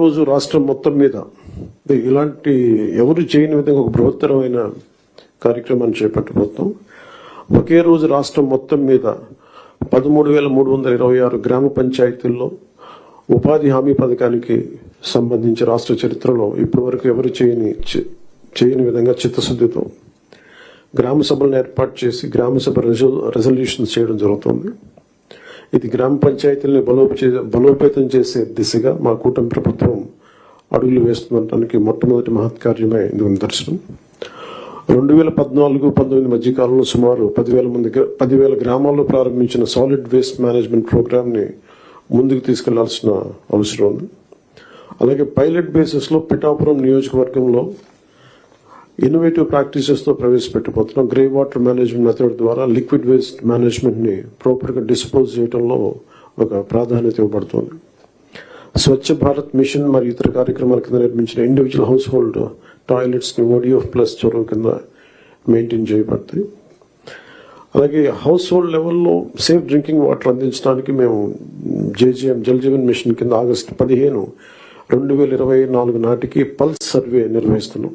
రోజు రాష్ట్రం మొత్తం మీద. ఇలాంటి ఎవరు చేయని విధంగా ఒక బృహత్తరమైన కార్యక్రమాన్ని చేపట్టబోతున్నాం. ఒకే రోజు రాష్ట్రం మొత్తం మీద పదమూడు వేల మూడు వందల ఇరవై ఆరు గ్రామ పంచాయతీల్లో ఉపాధి హామీ పథకానికి సంబంధించి రాష్ట్ర చరిత్రలో ఇప్పటివరకు ఎవరు చేయని చేయని విధంగా చిత్తశుద్ధితో గ్రామ సభలను ఏర్పాటు చేసి గ్రామ సభ రెజల్యూషన్స్ చేయడం జరుగుతుంది. ఇది గ్రామ పంచాయతీలను బలోపే- బలోపేతం చేసే దిశగా మా కూటమి ప్రభుత్వం అడుగులు వేస్తుండటానికి మొట్టమొదటి మహత్కార్యమే ఇందుకు నిదర్శనం రెండు వేల పద్నాలుగు పంతొమ్మిది మధ్యకాలంలో సుమారు పదివేల మంది పదివేల గ్రామాల్లో ప్రారంభించిన సాలిడ్ వేస్ట్ మేనేజ్మెంట్ ప్రోగ్రామ్ని ముందుకు తీసుకెళ్ళాల్సిన అవసరం ఉంది. అలాగే పైలట్ బేసిస్లో పిఠాపురం నియోజకవర్గంలో ఇన్నోవేటివ్ ప్రాక్టీసెస్తో ప్రవేశపెట్టబోతున్నాం. గ్రే వాటర్ మేనేజ్మెంట్ మెథడ్ ద్వారా లిక్విడ్ వేస్ట్ మేనేజ్మెంట్ని ప్రాపర్గా డిస్పోజ్ చేయడంలో ఒక ప్రాధాన్యత ఇవ్వబడుతుంది. స్వచ్ఛ భారత్ మిషన్ మరియు ఇతర కార్యక్రమాల కింద నిర్మించిన ఇండివిజువల్ హౌస్ హోల్డ్ టాయిలెట్స్ని ఓడిఎఫ్ ప్లస్ చొరవ కింద మెయింటైన్ చేయబడతాయి. అలాగే హౌస్ హోల్డ్ లెవెల్లో సేఫ్ డ్రింకింగ్ వాటర్ అందించడానికి మేము జేజీఎం జల్ జీవన్ మిషన్ కింద ఆగస్టు పదిహేను రెండు వేల ఇరవై నాలుగు నాటికి పల్స్ సర్వే నిర్వహిస్తున్నాం.